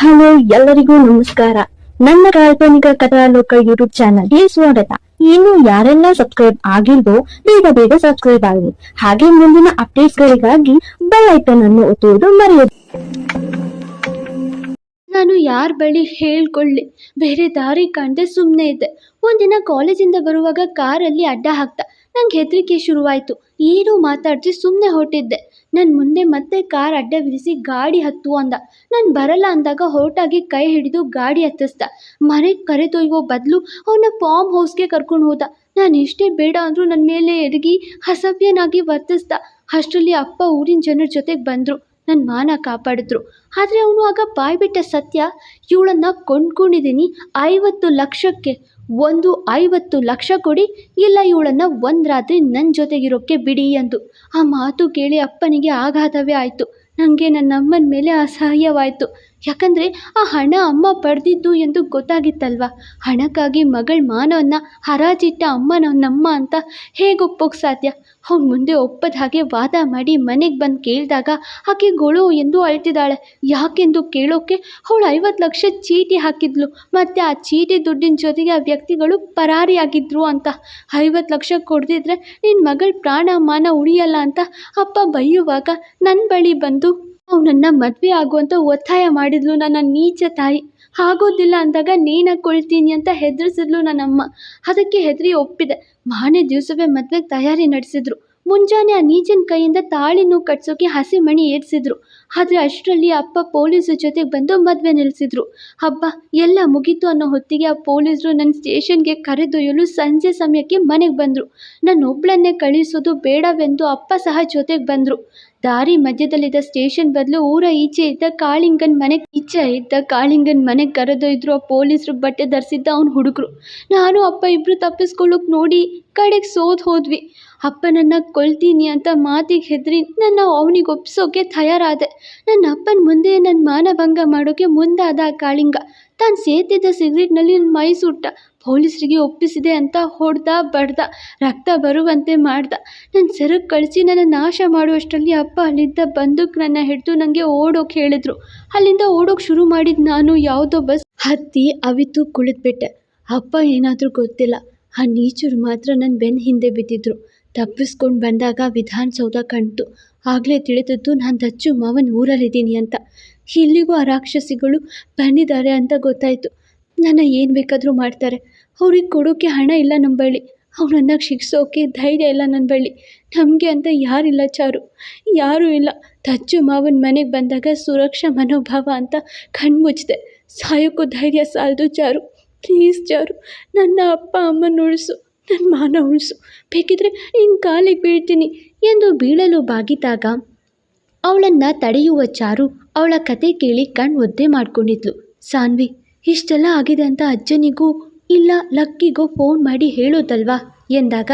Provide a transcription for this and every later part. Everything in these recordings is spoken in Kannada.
ಹಲೋ, ಎಲ್ಲರಿಗೂ ನಮಸ್ಕಾರ. ನನ್ನ ಕಾಲ್ಪನಿಕ ಕಥಾಲೋಕ ಯೂಟ್ಯೂಬ್ ಚಾನಲ್ಗೆ ಸ್ವಾಗತ. ಇನ್ನು ಯಾರೆಲ್ಲ ಸಬ್ಸ್ಕ್ರೈಬ್ ಆಗಿಲ್ವೋ, ಬೇಗ ಬೇಗ ಸಬ್ಸ್ಕ್ರೈಬ್ ಆಗಿ ಹಾಗೆ ಮುಂದಿನ ಅಪ್ಡೇಟ್ಸ್ ಗಳಿಗಾಗಿ ಬೆಲ್ ಐಕನ್ ಅನ್ನು ಒತ್ತುವುದು ಮರೆಯದು. ನಾನು ಯಾರ ಬಳಿ ಹೇಳ್ಕೊಳ್ಳಿ? ಬೇರೆ ದಾರಿ ಕಾಣದೆ ಸುಮ್ಮನೆ ಇದ್ದೆ. ಒಂದಿನ ಕಾಲೇಜಿಂದ ಬರುವಾಗ ಕಾರಲ್ಲಿ ಅಡ್ಡ ಹಾಕ್ತ ನಂಗೆ ಹೆದರಿಕೆ ಶುರುವಾಯಿತು. ಏನೂ ಮಾತಾಡ್ತಿ ಸುಮ್ಮನೆ ಹೊರಟಿದ್ದೆ. ನನ್ನ ಮುಂದೆ ಮತ್ತೆ ಕಾರ್ ಅಡ್ಡ ವಿರಿಸಿ ಗಾಡಿ ಹತ್ತು ಅಂದ. ನಾನು ಬರಲ್ಲ ಅಂದಾಗ ಹೊರಟಾಗಿ ಕೈ ಹಿಡಿದು ಗಾಡಿ ಹತ್ತಿಸ್ದ. ಮನೆಗೆ ಕರೆದೊಯ್ಯೋ ಬದಲು ಅವನ ಫಾರ್ಮ್ ಹೌಸ್ಗೆ ಕರ್ಕೊಂಡು ಹೋದ. ನಾನು ಎಷ್ಟೇ ಬೇಡ ಅಂದರೂ ನನ್ನ ಮೇಲೆ ಎಡಗಿ ಅಸಭ್ಯನಾಗಿ ವರ್ತಿಸ್ದ. ಅಷ್ಟರಲ್ಲಿ ಅಪ್ಪ ಊರಿನ ಜನರ ಜೊತೆಗೆ ಬಂದರು. ನನ್ನ ಮಾನ ಕಾಪಾಡಿದ್ರು. ಆದರೆ ಅವನು ಆಗ ಬಾಯ್ಬಿಟ್ಟ ಸತ್ಯ. ಇವಳನ್ನು ಕೊಂಡ್ಕೊಂಡಿದ್ದೀನಿ ಐವತ್ತು ಲಕ್ಷಕ್ಕೆ. ಒಂದು ಐವತ್ತು ಲಕ್ಷ ಕೊಡಿ, ಇಲ್ಲ ಇವಳನ್ನು ಒಂದು ರಾತ್ರಿ ನನ್ನ ಜೊತೆಗಿರೋಕ್ಕೆ ಬಿಡಿ ಅಂದು. ಆ ಮಾತು ಕೇಳಿ ಅಪ್ಪನಿಗೆ ಆಘಾತವೇ ಆಯಿತು. ನನಗೆ ನನ್ನ ಅಮ್ಮನ ಮೇಲೆ ಅಸಹ್ಯವಾಯಿತು. ಯಾಕಂದರೆ ಆ ಹಣ ಅಮ್ಮ ಪಡೆದಿದ್ದು ಎಂದು ಗೊತ್ತಾಗಿತ್ತಲ್ವ? ಹಣಕ್ಕಾಗಿ ಮಗಳ ಮಾನವನ್ನು ಹರಾಜಿಟ್ಟ ಅಮ್ಮನ ನಮ್ಮ ಅಂತ ಹೇಗೆ ಒಪ್ಪೋಕೆ ಸಾಧ್ಯ? ಅವ್ನು ಮುಂದೆ ಒಪ್ಪದ ಹಾಗೆ ವಾದ ಮಾಡಿ ಮನೆಗೆ ಬಂದು ಕೇಳಿದಾಗ ಆಕೆ ಗೊಳು ಎಂದು ಅಳ್ತಿದ್ದಾಳೆ. ಯಾಕೆಂದು ಕೇಳೋಕೆ ಅವಳು ಐವತ್ತು ಲಕ್ಷ ಚೀಟಿ ಹಾಕಿದ್ಲು. ಮತ್ತು ಆ ಚೀಟಿ ದುಡ್ಡಿನ ಜೊತೆಗೆ ಆ ವ್ಯಕ್ತಿಗಳು ಪರಾರಿಯಾಗಿದ್ರು ಅಂತ. ಐವತ್ತು ಲಕ್ಷ ಕೊಡ್ದಿದ್ರೆ ನಿನ್ನ ಮಗಳ ಪ್ರಾಣ ಮಾನ ಉಳಿಯಲ್ಲ ಅಂತ ಅಪ್ಪ ಬೈಯುವಾಗ ನನ್ನ ಬಳಿ ಬಂದು ಅವನನ್ನು ಮದುವೆ ಆಗುವಂತ ಒತ್ತಾಯ ಮಾಡಿದ್ಲು ನನ್ನ ನೀಚ ತಾಯಿ. ಆಗೋದಿಲ್ಲ ಅಂದಾಗ ನೇಣಾಕೊಳ್ತೀನಿ ಅಂತ ಹೆದರಿಸಿದ್ಲು ನನ್ನಮ್ಮ. ಅದಕ್ಕೆ ಹೆದರಿ ಒಪ್ಪಿದೆ. ಮಾರನೇ ದಿವಸವೇ ಮದ್ವೆಗೆ ತಯಾರಿ ನಡೆಸಿದ್ರು. ಮುಂಜಾನೆ ಆ ನೀಚಿನ ಕೈಯಿಂದ ತಾಳಿನೂ ಕಟ್ಸೋಕೆ ಹಸಿಮಣಿ ಏರಿಸಿದ್ರು. ಆದರೆ ಅಷ್ಟರಲ್ಲಿ ಅಪ್ಪ ಪೊಲೀಸ್ ಜೊತೆಗೆ ಬಂದು ಮದುವೆ ನಿಲ್ಲಿಸಿದ್ರು ಹಬ್ಬ ಎಲ್ಲ ಮುಗೀತು ಅನ್ನೋ ಹೊತ್ತಿಗೆ ಆ ಪೊಲೀಸರು ನನ್ನ ಸ್ಟೇಷನ್ಗೆ ಕರೆದೊಯ್ಯಲು ಸಂಜೆ ಸಮಯಕ್ಕೆ ಮನೆಗೆ ಬಂದರು. ನನ್ನ ಒಬ್ಳನ್ನೇ ಕಳಿಸೋದು ಬೇಡವೆಂದು ಅಪ್ಪ ಸಹ ಜೊತೆಗೆ ಬಂದರು. ದಾರಿ ಮಧ್ಯದಲ್ಲಿದ್ದ ಸ್ಟೇಷನ್ ಬದಲು ಊರ ಈಚೆ ಇದ್ದ ಕಾಳಿಂಗನ್ ಮನೆಗೆ ಈಚೆ ಇದ್ದ ಕಾಳಿಂಗನ್ ಮನೆಗೆ ಕರೆದೊಯ್ದ್ರು ಆ ಪೊಲೀಸರು ಬಟ್ಟೆ ಧರಿಸಿದ್ದ ಅವ್ನ ಹುಡುಗರು. ನಾನು ಅಪ್ಪ ಇಬ್ಬರು ತಪ್ಪಿಸ್ಕೊಳ್ಳೋಕೆ ನೋಡಿ ಕಡೆಗೆ ಸೋತ್ ಹೋದ್ವಿ. ಅಪ್ಪನನ್ನ ಕೊಲ್ತೀನಿ ಅಂತ ಮಾತಿಗೆ ಹೆದರಿ ನಾನು ಅವನಿಗೆ ಒಪ್ಸೋಕೆ ತಯಾರಾದೆ. ನನ್ನ ಅಪ್ಪನ ಮುಂದೆ ನನ್ನ ಮಾನಭಂಗ ಮಾಡೋಕೆ ಮುಂದಾದ ಕಾಳಿಂಗ. ತಾನು ಸೇತಿದ್ದ ಸಿಗರೇಟ್ನಲ್ಲಿ ನನ್ನ ಮೈ ಸುಟ್ಟ ಪೊಲೀಸರಿಗೆ ಒಪ್ಪಿಸಿದೆ ಅಂತ ಹೊಡೆದ, ಬಡ್ದ, ರಕ್ತ ಬರುವಂತೆ ಮಾಡ್ದ. ನನ್ನ ಸೆರಗು ಕಳಿಸಿ ನನ್ನ ನಾಶ ಮಾಡುವಷ್ಟರಲ್ಲಿ ಅಪ್ಪ ಅಲ್ಲಿದ್ದ ಬಂದೂಕ್ ನನ್ನ ಹಿಡಿದು ನನಗೆ ಓಡೋಕೆ ಹೇಳಿದ್ರು. ಅಲ್ಲಿಂದ ಓಡೋಕೆ ಶುರು ಮಾಡಿದ ನಾನು ಯಾವುದೋ ಬಸ್ ಹತ್ತಿ ಅವಿತು ಕುಳಿತುಬಿಟ್ಟೆ. ಅಪ್ಪ ಏನಾದರೂ ಗೊತ್ತಿಲ್ಲ. ಆ ನೀಚರು ಮಾತ್ರ ನನ್ನ ಬೆನ್ನ ಹಿಂದೆ ಬಿದ್ದಿದ್ರು. ತಪ್ಪಿಸ್ಕೊಂಡು ಬಂದಾಗ ವಿಧಾನಸೌಧ ಕಣ್ತು ಆಗಲೇ ತಿಳಿದದ್ದು, ನಾನು ದಚ್ಚು ಮಾವನ ಊರಲ್ಲಿದ್ದೀನಿ ಅಂತ. ಇಲ್ಲಿಗೂ ಆ ರಾಕ್ಷಸಿಗಳು ಬಂದಿದ್ದಾರೆ ಅಂತ ಗೊತ್ತಾಯಿತು. ನನ್ನ ಏನು ಬೇಕಾದರೂ ಮಾಡ್ತಾರೆ. ಅವ್ರಿಗೆ ಕೊಡೋಕ್ಕೆ ಹಣ ಇಲ್ಲ ನಮ್ಮ ಬಳಿ ಅವನನ್ನು ಶಿಕ್ಷೋಕೆ ಧೈರ್ಯ ಇಲ್ಲ ನನ್ನ ಬಳಿ ನಮಗೆ ಅಂತ ಯಾರಿಲ್ಲ ಚಾರು. ಯಾರೂ ಇಲ್ಲ. ದಚ್ಚು ಮಾವನ ಮನೆಗೆ ಬಂದಾಗ ಸುರಕ್ಷಾ ಮನೋಭಾವ ಅಂತ ಕಣ್ಮುಚ್ಚಿದೆ. ಸಾಯೋಕ್ಕೂ ಧೈರ್ಯ ಸಾಲದು ಚಾರು. ಪ್ಲೀಸ್ ಚಾರು. ನನ್ನ ಅಪ್ಪ ಅಮ್ಮನ ಉಳಿಸು. ನನ್ನ ಮಾನ ಉಳಿಸು ಬೇಕಿದ್ರೆ ನಿನ್ನ ಕಾಲಿಗೆ ಬೀಳ್ತೀನಿ ಎಂದು ಬೀಳಲು ಬಾಗಿದಾಗ ಅವಳನ್ನು ತಡೆಯುವ ಚಾರು ಅವಳ ಕತೆ ಕೇಳಿ ಕಣ್ಣು ಒದ್ದೆ ಮಾಡ್ಕೊಂಡಿದ್ಲು. ಸಾನ್ವಿ, ಇಷ್ಟೆಲ್ಲ ಆಗಿದೆ ಅಂತ ಅಜ್ಜನಿಗೂ ಇಲ್ಲ ಲಕ್ಕಿಗೋ ಫೋನ್ ಮಾಡಿ ಹೇಳೋದಲ್ವಾ? ಎಂದಾಗ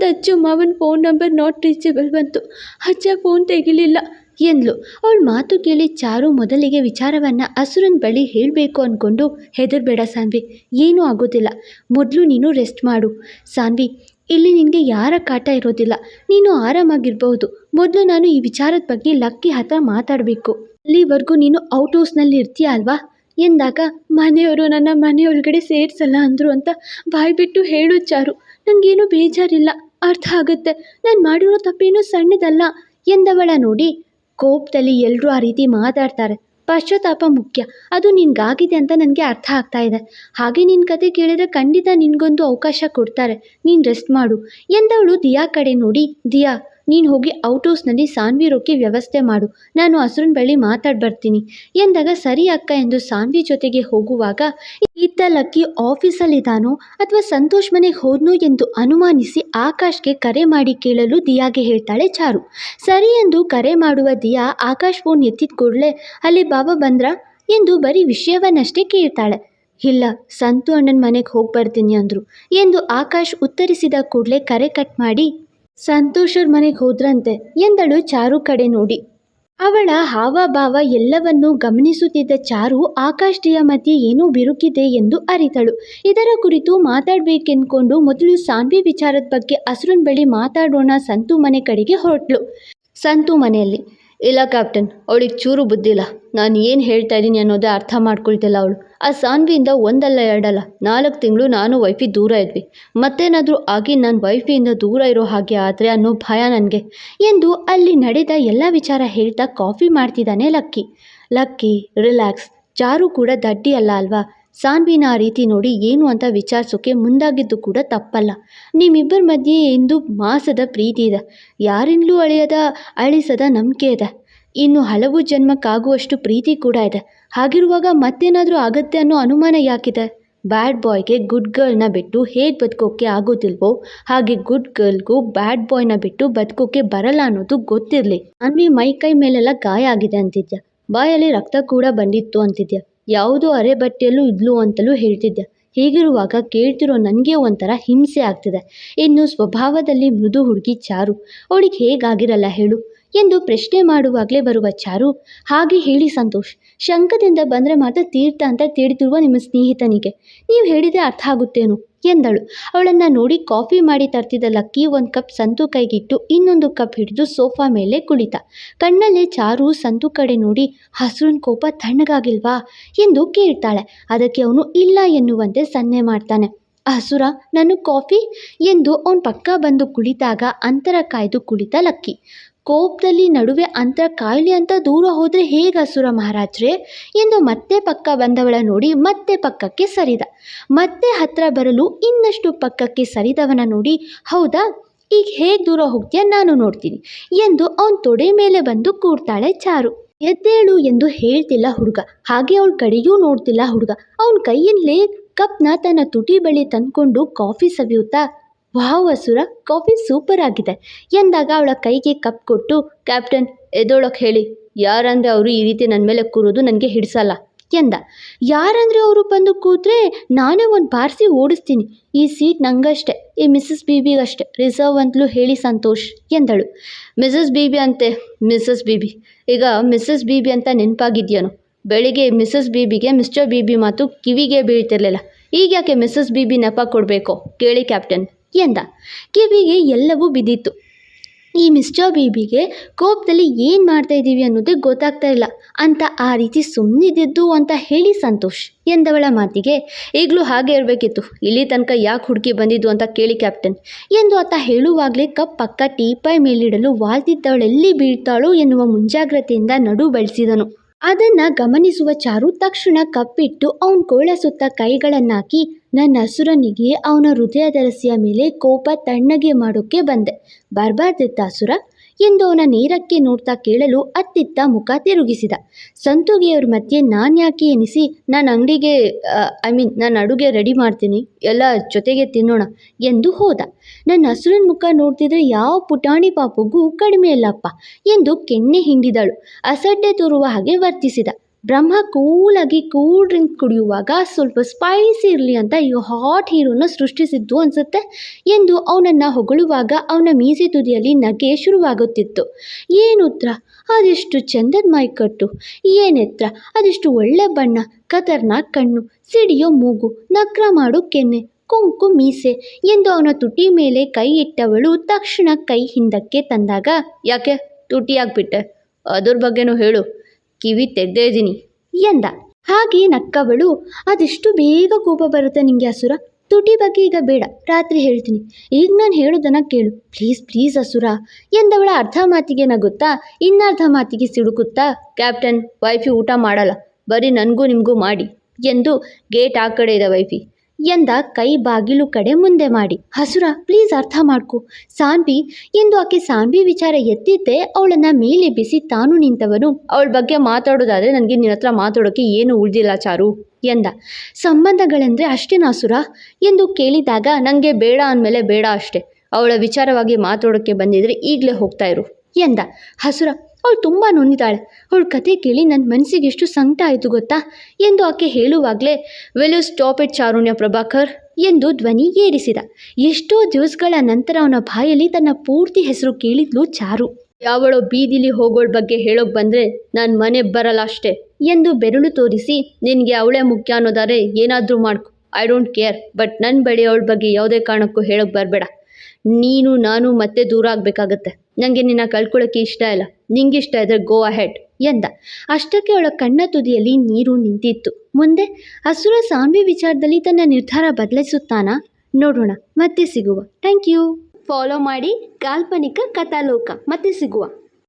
ದಜ್ಜು ಮಾವನ ಫೋನ್ ನಂಬರ್ ನಾಟ್ ರೀಚಬಲ್ ಬಂತು. ಅಜ್ಜ ಫೋನ್ ತೆಗಿಲಿಲ್ಲ. ಎಂದ್ಲು. ಅವಳ ಮಾತು ಕೇಳಿ ಚಾರು ಮೊದಲಿಗೆ ವಿಚಾರವನ್ನು ಹಸುರನ ಬಳಿ ಹೇಳಬೇಕು ಅಂದ್ಕೊಂಡು ಹೆದರ್ಬೇಡ ಸಾನ್ವಿ. ಏನೂ ಆಗೋದಿಲ್ಲ. ಮೊದಲು ನೀನು ರೆಸ್ಟ್ ಮಾಡು. ಸಾನ್ವಿ, ಇಲ್ಲಿ ನಿನಗೆ ಯಾರ ಕಾಟ ಇರೋದಿಲ್ಲ. ನೀನು ಆರಾಮಾಗಿರ್ಬಹುದು. ಮೊದಲು ನಾನು ಈ ವಿಚಾರದ ಬಗ್ಗೆ ಲಕ್ಕಿ ಹತ್ರ ಮಾತಾಡಬೇಕು. ಅಲ್ಲಿವರೆಗೂ ನೀನು ಔಟ್ ಹೌಸ್ನಲ್ಲಿ ಇರ್ತೀಯ ಅಲ್ವಾ? ಎಂದಾಗ, ಮನೆಯವರು ನನ್ನ ಮನೆಯೊಳಗಡೆ ಸೇರಿಸಲ್ಲ ಅಂದರು ಅಂತ ಬಾಯ್ಬಿಟ್ಟು ಹೇಳು ಚಾರು. ನನಗೇನು ಬೇಜಾರಿಲ್ಲ. ಅರ್ಥ ಆಗುತ್ತೆ. ನಾನು ಮಾಡಿರೋ ತಪ್ಪೇನೂ ಸಣ್ಣದಲ್ಲ ಎಂದವಳ ನೋಡಿ ಕೋಪದಲ್ಲಿ ಎಲ್ಲರೂ ಆ ರೀತಿ ಮಾತಾಡ್ತಾರೆ. ಪಶ್ಚಾತ್ತಾಪ ಮುಖ್ಯ. ಅದು ನಿನಗಾಗಿದೆ ಅಂತ ನನಗೆ ಅರ್ಥ ಆಗ್ತಾ ಇದೆ. ಹಾಗೆ ನಿನ್ನ ಕತೆ ಕೇಳಿದ್ರೆ ಖಂಡಿತ ನಿನಗೊಂದು ಅವಕಾಶ ಕೊಡ್ತಾರೆ. ನೀನು ರೆಸ್ಟ್ ಮಾಡು. ಎಂದವಳು ದಿಯಾ ಕಡೆ ನೋಡಿ, ದಿಯಾ ನೀನು ಹೋಗಿ ಔಟ್ ಹೌಸ್ನಲ್ಲಿ ಸಾನ್ವಿರೋಕ್ಕೆ ವ್ಯವಸ್ಥೆ ಮಾಡು. ನಾನು ಅಸರುನ್ ಬಳಿ ಮಾತಾಡಿ ಬರ್ತೀನಿ ಎಂದಾಗ, ಸರಿ ಅಕ್ಕ ಎಂದು ಸಾನ್ವಿ ಜೊತೆಗೆ ಹೋಗುವಾಗ, ಇತ್ತ ಲಕ್ಕಿ ಆಫೀಸಲ್ಲಿದ್ದಾನೋ ಅಥವಾ ಸಂತೋಷ್ ಮನೆಗೆ ಹೋದ್ನೋ ಎಂದು ಅನುಮಾನಿಸಿ ಆಕಾಶ್ಗೆ ಕರೆ ಮಾಡಿ ಕೇಳಲು ದಿಯಾಗೆ ಹೇಳ್ತಾಳೆ ಚಾರು. ಸರಿ ಎಂದು ಕರೆ ಮಾಡುವ ದಿಯಾ ಆಕಾಶ್ ಫೋನ್ ಎತ್ತಿದ ಕೂಡಲೇ, ಅಲ್ಲಿ ಬಾಬಾ ಬಂದ್ರ ಎಂದು ಬರೀ ವಿಷಯವನ್ನಷ್ಟೇ ಕೇಳ್ತಾಳೆ. ಇಲ್ಲ, ಸಂತು ಅಣ್ಣನ ಮನೆಗೆ ಹೋಗಿ ಬರ್ತೀನಿ ಅಂದರು ಎಂದು ಆಕಾಶ್ ಉತ್ತರಿಸಿದ ಕೂಡಲೇ ಕರೆ ಕಟ್ ಮಾಡಿ ಸಂತೋಷರ ಮನೆಗೆ ಹೋದ್ರಂತೆ. ಎಂದಳು ಚಾರು ಕಡೆ ನೋಡಿ. ಅವಳ ಹಾವಭಾವ ಎಲ್ಲವನ್ನೂ ಗಮನಿಸುತ್ತಿದ್ದ ಚಾರು ಆಕಾಶ್ಟಿಯ ಮಧ್ಯೆ ಏನೂ ಬಿರುಕಿದೆ ಎಂದು ಅರಿತಳು. ಇದರ ಕುರಿತು ಮಾತಾಡಬೇಕೆಂದ್ಕೊಂಡು ಮೊದಲು ಸಾನ್ವಿ ವಿಚಾರದ ಬಗ್ಗೆ ಹಸುರನ್ ಬಳಿ ಮಾತಾಡೋಣ ಸಂತು ಮನೆ ಕಡೆಗೆ ಹೊರಟ್ಲು. ಸಂತು ಮನೆಯಲ್ಲಿ ಇಲ್ಲ ಕ್ಯಾಪ್ಟನ್ ಅವಳಿಗೆ ಚೂರು ಬುದ್ಧಿಲ್ಲ ನಾನು ಏನು ಹೇಳ್ತಾ ಇದ್ದೀನಿ ಅನ್ನೋದೇ ಅರ್ಥ ಮಾಡ್ಕೊಳ್ತಿಲ್ಲ ಅವಳು. ಆ ಸಾನ್ವಿಯಿಂದ ಒಂದಲ್ಲ ಎರಡಲ್ಲ. ನಾಲ್ಕು ತಿಂಗಳು ನಾನು ವೈಫಿ ದೂರ ಇದ್ವಿ. ಮತ್ತೇನಾದರೂ ಆಗಿ ನಾನು ವೈಫಿಯಿಂದ ದೂರ ಇರೋ ಹಾಗೆ ಆದರೆ ಅನ್ನೋ ಭಯ ನನಗೆ. ಎಂದು ಅಲ್ಲಿ ನಡೆದ ಎಲ್ಲ ವಿಚಾರ ಹೇಳ್ತಾ ಕಾಫಿ ಮಾಡ್ತಿದ್ದಾನೆ ಲಕ್ಕಿ. Lucky, relax. ಚಾರು ಕೂಡ ದಡ್ಡಿ ಅಲ್ಲ ಅಲ್ವಾ? ಸಾನ್ವಿನ ಆ ರೀತಿ ನೋಡಿ ಏನು ಅಂತ ವಿಚಾರಿಸೋಕೆ ಮುಂದಾಗಿದ್ದು ಕೂಡ ತಪ್ಪಲ್ಲ. ನಿಮ್ಮಿಬ್ಬರ ಮಧ್ಯೆ ಎಂದು ಮಾಸದ ಪ್ರೀತಿ ಇದೆ. ಯಾರಿಂದಲೂ ಅಳೆಯದ, ಅಳಿಸದ ನಂಬಿಕೆ ಇದೆ. ಇನ್ನು ಹಲವು ಜನ್ಮಕ್ಕಾಗುವಷ್ಟು ಪ್ರೀತಿ ಕೂಡ ಇದೆ. ಹಾಗಿರುವಾಗ ಮತ್ತೇನಾದರೂ ಆಗತ್ತೆ ಅನ್ನೋ ಅನುಮಾನ ಯಾಕಿದೆ? ಬ್ಯಾಡ್ ಬಾಯ್ಗೆ ಗುಡ್ ಗರ್ಲ್ನ ಬಿಟ್ಟು ಹೇಗೆ ಬದುಕೋಕ್ಕೆ ಆಗೋದಿಲ್ವೋ? ಹಾಗೆ ಗುಡ್ ಗರ್ಲ್ಗೂ ಬ್ಯಾಡ್ ಬಾಯ್ನ ಬಿಟ್ಟು ಬದುಕೋಕ್ಕೆ ಬರಲ್ಲ ಅನ್ನೋದು ಗೊತ್ತಿರಲಿ. ಅನ್ವಿ ಮೈ ಕೈ ಮೇಲೆಲ್ಲ ಗಾಯ ಆಗಿದೆ ಅಂತಿದ್ಯಾ? ಬಾಯಲ್ಲಿ ರಕ್ತ ಕೂಡ ಬಂದಿತ್ತು ಅಂತಿದ್ಯಾ? ಯಾವುದೋ ಅರೆ ಬಟ್ಟೆಯಲ್ಲೂ ಇದ್ಲು ಅಂತಲೂ ಹೇಳ್ತಿದ್ದೆ. ಹೀಗಿರುವಾಗ ಕೇಳ್ತಿರೋ ನನಗೆ ಒಂಥರ ಹಿಂಸೆ ಆಗ್ತಿದೆ. ಇನ್ನು ಸ್ವಭಾವದಲ್ಲಿ ಮೃದು ಹುಡುಗಿ ಚಾರು. ಅವಳಿಗೆ ಹೇಗಾಗಿರಲ್ಲ ಹೇಳು. ಎಂದು ಪ್ರಶ್ನೆ ಮಾಡುವಾಗಲೇ ಬರುವ ಚಾರು, ಹಾಗೆ ಹೇಳಿ ಸಂತೋಷ್, ಶಂಕದಿಂದ ಬಂದರೆ ಮಾತ್ರ ತೀರ್ಥ ಅಂತ ತಿಳಿದಿರುವ ನಿಮ್ಮ ಸ್ನೇಹಿತನಿಗೆ. ನೀವು ಹೇಳಿದರೆ ಅರ್ಥ ಆಗುತ್ತೇನು? ಎಂದಳು. ಅವಳನ್ನು ನೋಡಿ ಕಾಫಿ ಮಾಡಿ ತರ್ತಿದ್ದ ಲಕ್ಕಿ ಒಂದು ಕಪ್ ಸಂತು ಕೈಗಿಟ್ಟು ಇನ್ನೊಂದು ಕಪ್ ಹಿಡಿದು ಸೋಫಾ ಮೇಲೆ ಕುಳಿತ. ಕಣ್ಣಲ್ಲೇ ಚಾರು ಸಂತು ಕಡೆ ನೋಡಿ, ಹಸುರಿನ ಕೋಪ ತಣ್ಣಗಾಗಿಲ್ವಾ? ಎಂದು ಕೇಳ್ತಾಳೆ. ಅದಕ್ಕೆ ಅವನು ಇಲ್ಲ ಎನ್ನುವಂತೆ ಸನ್ನೆ ಮಾಡ್ತಾನೆ. ಹಸುರ, ನಾನು ಕಾಫಿ? ಎಂದು ಅವನು ಪಕ್ಕ ಬಂದು ಕುಳಿತಾಗ ಅಂತರ ಕಾಯ್ದು ಕುಳಿತ ಲಕ್ಕಿ. ಕೋಪದಲ್ಲಿ ನಡುವೆ ಅಂತರ ಕಾಯಿಲೆ ಅಂತ ದೂರ ಹೋದರೆ ಹೇಗೆ ಹಸುರ ಮಹಾರಾಜ್ರೆ? ಎಂದು ಮತ್ತೆ ಪಕ್ಕ ಬಂದವಳ ನೋಡಿ ಮತ್ತೆ ಪಕ್ಕಕ್ಕೆ ಸರಿದ. ಮತ್ತೆ ಹತ್ರ ಬರಲು ಇನ್ನಷ್ಟು ಪಕ್ಕಕ್ಕೆ ಸರಿದವನ ನೋಡಿ, ಹೌದಾ? ಈಗ ಹೇಗೆ ದೂರ ಹೋಗ್ತೀಯ ನಾನು ನೋಡ್ತೀನಿ, ಎಂದು ಅವನ ತೊಡೆ ಮೇಲೆ ಬಂದು ಕೂರ್ತಾಳೆ ಚಾರು. ಎದ್ದೇಳು ಎಂದು ಹೇಳ್ತಿಲ್ಲ ಹುಡುಗ, ಹಾಗೆ ಅವಳ ಕಡೆಯೂ ನೋಡ್ತಿಲ್ಲ ಹುಡುಗ. ಅವನ ಕೈಯಲ್ಲೇ ಕಪ್ನ ತನ್ನ ತುಟಿ ಬಳಿ ತಂದ್ಕೊಂಡು ಕಾಫಿ ಸವಿಯುತ್ತಾ ವಾವ್ ಹಸುರ ಕಾಫಿ ಸೂಪರ್ ಆಗಿದೆ. ಎಂದಾಗ ಅವಳ ಕೈಗೆ ಕಪ್ ಕೊಟ್ಟು, ಕ್ಯಾಪ್ಟನ್ ಎದೋಳಕ್ಕೆ ಹೇಳಿ. ಯಾರಂದರೆ ಅವರು ಈ ರೀತಿ ನನ್ನ ಮೇಲೆ ಕೂರೋದು ನನಗೆ ಹಿಡಿಸಲ್ಲ. ಎಂದ. ಯಾರಂದರೆ ಅವರು ಬಂದು ಕೂತ್ರೆ ನಾನೇ ಒಂದು ಬಾರಿಸಿ ಓಡಿಸ್ತೀನಿ. ಈ ಸೀಟ್ ನಂಗಷ್ಟೇ, ಈ ಮಿಸ್ಸಸ್ ಬಿಬಿಗಷ್ಟೇ ರಿಸರ್ವ್ ಅಂತಲೂ ಹೇಳಿ ಸಂತೋಷ್, ಎಂದಳು. ಮಿಸ್ಸಸ್ ಬಿಬಿ ಅಂತೆ ಮಿಸ್ಸಸ್ ಬಿಬಿ. ಈಗ ಮಿಸ್ಸಸ್ ಬಿಬಿ ಅಂತ ನೆನಪಾಗಿದ್ಯಾನು? ಬೆಳಿಗ್ಗೆ ಮಿಸ್ಸಸ್ ಬಿಬಿಗೆ ಮಿಸ್ಟರ್ ಬಿಬಿ ಮಾತು ಕಿವಿಗೆ ಬೀಳ್ತಿರ್ಲಿಲ್ಲ. ಈಗ ಯಾಕೆ ಮಿಸ್ಸಸ್ ಬಿಬಿ ನೆಪ ಕೊಡಬೇಕು? ಕೇಳಿ ಕ್ಯಾಪ್ಟನ್. ಎಂದ. ಕಿವಿಗೆ ಎಲ್ಲವೂ ಬಿದ್ದಿತ್ತು. ಈ ಮಿಸ್ಟರ್ ಬೀಬಿಗೆ ಕೋಪದಲ್ಲಿ ಏನು ಮಾಡ್ತಾ ಇದ್ದೀವಿ ಅನ್ನೋದೇ ಗೊತ್ತಾಗ್ತಾ ಇಲ್ಲ. ಅಂತ ಆ ರೀತಿ ಸುಮ್ಮನಿದ್ದು ಅಂತ ಹೇಳಿ ಸಂತೋಷ್ ಎಂದವಳ ಮಾತಿಗೆ, ಈಗಲೂ ಹಾಗೆ ಇರಬೇಕಿತ್ತು. ಇಲ್ಲಿ ತನಕ ಯಾಕೆ ಹುಡುಕಿ ಬಂದಿದ್ದು ಅಂತ ಕೇಳಿ ಕ್ಯಾಪ್ಟನ್ ಎಂದು ಆತ ಹೇಳುವಾಗಲೇ ಕಪ್ ಪಕ್ಕ ಟೀಪಾಯ್ ಮೇಲಿಡಲು ವಾಲ್ತಿದ್ದವಳೆಲ್ಲಿ ಬೀಳ್ತಾಳೋ ಎನ್ನುವ ಮುಂಜಾಗ್ರತೆಯಿಂದ ನಡು ಬಳಸಿದನು. ಅದನ್ನು ಗಮನಿಸುವ ಚಾರು ತಕ್ಷಣ ಕಪ್ಪಿಟ್ಟು ಅವನ ಕೋಳ ಸುತ್ತ ಕೈಗಳನ್ನಾಕಿ ನನ್ನ ಅಸುರನಿಗೆ ಅವನ ಹೃದಯದ ರಸಿಯ ಮೇಲೆ ಕೋಪ ತಣ್ಣಗೆ ಮಾಡೋಕ್ಕೆ ಬಂದೆ. ಬರಬಾರ್ದಿತ್ತ ಹಸುರ ಎಂದು ಅವನ ನೇರಕ್ಕೆ ನೋಡ್ತಾ ಕೇಳಲು ಅತ್ತಿತ್ತ ಮುಖ ತಿರುಗಿಸಿದ. ಸಂತುಗಿಯವ್ರ ಮಧ್ಯೆ ನಾನು ಯಾಕೆ ಎನಿಸಿ, ನಾನು ಅಂಗಡಿಗೆ ಐ ಮೀನ್, ನಾನು ಅಡುಗೆ ರೆಡಿ ಮಾಡ್ತೀನಿ, ಎಲ್ಲ ಜೊತೆಗೆ ತಿನ್ನೋಣ ಎಂದು ಹೋದ. ನನ್ನ ಹಸುರಿನ ಮುಖ ನೋಡ್ತಿದ್ರೆ ಯಾವ ಪುಟಾಣಿ ಪಾಪುಗೂ ಕಡಿಮೆ ಇಲ್ಲಪ್ಪ ಎಂದು ಕೆನ್ನೆ ಹಿಂಡಿದಳು ಅಸಡ್ಡೆ ತೋರುವ ಹಾಗೆ ವರ್ತಿಸಿದ. ಬ್ರಹ್ಮ ಕೂಲಾಗಿ ಕೂಲ್ ಡ್ರಿಂಕ್ ಕುಡಿಯುವಾಗ ಸ್ವಲ್ಪ ಸ್ಪೈಸಿ ಇರಲಿ ಅಂತ ಈ ಹಾಟ್ ಹೀರೋನ ಸೃಷ್ಟಿಸಿದ್ದು ಅನಿಸುತ್ತೆ ಎಂದು ಅವನನ್ನು ಹೊಗಳುವಾಗ ಅವನ ಮೀಸೆ ತುದಿಯಲ್ಲಿ ನಗೆ ಶುರುವಾಗುತ್ತಿತ್ತು. ಏನು ಉತ್ತರ ಅದೆಷ್ಟು ಚಂದದ ಮೈಕಟ್ಟು. ಏನೆತ್ರ ಅದೆಷ್ಟು ಒಳ್ಳೆ ಬಣ್ಣ. ಕತರ್ನಾಕ್ ಕಣ್ಣು. ಸಿಡಿಯೋ ಮೂಗು. ನಕ್ರ ಮಾಡು ಕೆನ್ನೆ. ಕುಂಕು ಮೀಸೆ ಎಂದು ಅವನ ತುಟಿ ಮೇಲೆ ಕೈ ಇಟ್ಟವಳು ತಕ್ಷಣ ಕೈ ಹಿಂದಕ್ಕೆ ತಂದಾಗ, ಯಾಕೆ? ತುಟಿ ಆಗ್ಬಿಟ್ಟೆ. ಅದ್ರ ಬಗ್ಗೆನೂ ಹೇಳು. ಕಿವಿ ತೆಗ್ದೇ ಇದ್ದೀನಿ ಎಂದ. ಹಾಗೆ ನಕ್ಕವಳು, ಅದೆಷ್ಟು ಬೇಗ ಕೋಪ ಬರುತ್ತೆ ನಿಂಗೆ ಅಸುರ? ತುಟಿ ಬಗ್ಗೆ ಈಗ ಬೇಡ, ರಾತ್ರಿ ಹೇಳ್ತೀನಿ. ಈಗ ನಾನು ಹೇಳೋದನ್ನ ಕೇಳು. ಪ್ಲೀಸ್ ಪ್ಲೀಸ್ ಅಸುರ, ಎಂದವಳ ಅರ್ಧ ಮಾತಿಗೆ ನಗುತ್ತಾ, ಇನ್ನರ್ಧ ಮಾತಿಗೆ ಸಿಡುಕುತ್ತಾ, ಕ್ಯಾಪ್ಟನ್, ವೈಫಿ ಊಟ ಮಾಡಲ್ಲ. ಬರೀ ನನಗೂ ನಿಮಗೂ ಮಾಡಿ, ಎಂದು ಗೇಟ್ ಆ ಕಡೆ ಇದೆ ವೈಫಿ. ಎಂದ ಕೈ ಬಾಗಿಲು ಕಡೆ ಮುಂದೆ ಮಾಡಿ, ಹಸುರ ಪ್ಲೀಸ್ ಅರ್ಥ ಮಾಡ್ಕೊ. ಸಾನ್ವಿ ಎಂದು ಆಕೆ ಸಾನ್ವಿ ವಿಚಾರ ಎತ್ತಿದ್ದೆ. ಅವಳನ್ನ ಮೇಲೆ ಬಿಸಿ ತಾನು ನಿಂತವನು. ಅವಳ ಬಗ್ಗೆ ಮಾತಾಡೋದಾದ್ರೆ ನನಗೆ ನಿನ್ನ ಹತ್ರ ಮಾತಾಡೋಕ್ಕೆ ಏನು ಉಳಿದಿಲ್ಲ ಚಾರು, ಎಂದ. ಸಂಬಂಧಗಳೆಂದರೆ ಅಷ್ಟೇನಾ ಹಸುರ ಎಂದು ಕೇಳಿದಾಗ ನನಗೆ ಬೇಡ ಅಂದಮೇಲೆ ಬೇಡ ಅಷ್ಟೇ. ಅವಳ ವಿಚಾರವಾಗಿ ಮಾತಾಡೋಕ್ಕೆ ಬಂದಿದ್ರೆ ಈಗಲೇ ಹೋಗ್ತಾ ಇರು, ಎಂದ. ಹಸುರ ಅವಳು ತುಂಬ ನೊಂದಿದ್ದಾಳೆ ಅವಳ ಕತೆ ಕೇಳಿ ನನ್ನ ಮನಸ್ಸಿಗೆ ಎಷ್ಟು ಸಂಕಟ ಆಯಿತು ಗೊತ್ತಾ? ಎಂದು ಆಕೆ ಹೇಳುವಾಗಲೇ will you stop it Charunya Prabhakar? ಎಂದು ಧ್ವನಿ ಏರಿಸಿದ. ಎಷ್ಟೋ ದಿವಸಗಳ ನಂತರ ಅವನ ಬಾಯಲ್ಲಿ ತನ್ನ ಪೂರ್ತಿ ಹೆಸರು ಕೇಳಿದ್ಲು ಚಾರು. ಯಾವಳೋ ಬೀದಿಲಿ ಹೋಗೋಳ ಬಗ್ಗೆ ಹೇಳೋಕೆ ಬಂದರೆ ನಾನು ಮನೆ ಬರಲ್ಲ ಅಷ್ಟೇ ಎಂದು ಬೆರಳು ತೋರಿಸಿ, ನಿನಗೆ ಅವಳೇ ಮುಖ್ಯ ಅನ್ನೋದಾರೆ ಏನಾದರೂ ಮಾಡ್ಕೊ. ಐ ಡೋಂಟ್ ಕೇರ್ ಬಟ್ ನನ್ನ ಬಳಿ ಅವಳ ಬಗ್ಗೆ ಯಾವುದೇ ಕಾರಣಕ್ಕೂ ಹೇಳೋಕೆ ಬರಬೇಡ. ನೀನು, ನಾನು ಮತ್ತೆ ದೂರ ಆಗಬೇಕಾಗತ್ತೆ. ನನಗೆ ನಿನ್ನ ಕಳ್ಕೊಳ್ಳೋಕೆ ಇಷ್ಟ ಇಲ್ಲ. ನಿಂಗೆ ಇಷ್ಟ ಇದ್ರೆ ಗೋ ಅಹೆಡ್ ಎಂದ. ಅಷ್ಟಕ್ಕೆ ಅವಳ ಕಣ್ಣ ತುದಿಯಲ್ಲಿ ನೀರು ನಿಂತಿತ್ತು. ಮುಂದೆ ಅಸುರ ಸಾನ್ವಿ ವಿಚಾರದಲ್ಲಿ ತನ್ನ ನಿರ್ಧಾರ ಬದಲಿಸುತ್ತಾನಾ ನೋಡೋಣ, ಮತ್ತೆ ಸಿಗುವ. ಥ್ಯಾಂಕ್ ಯು ಫಾಲೋ ಮಾಡಿ ಕಾಲ್ಪನಿಕ ಕಥಾಲೋಕ, ಮತ್ತೆ ಸಿಗುವ.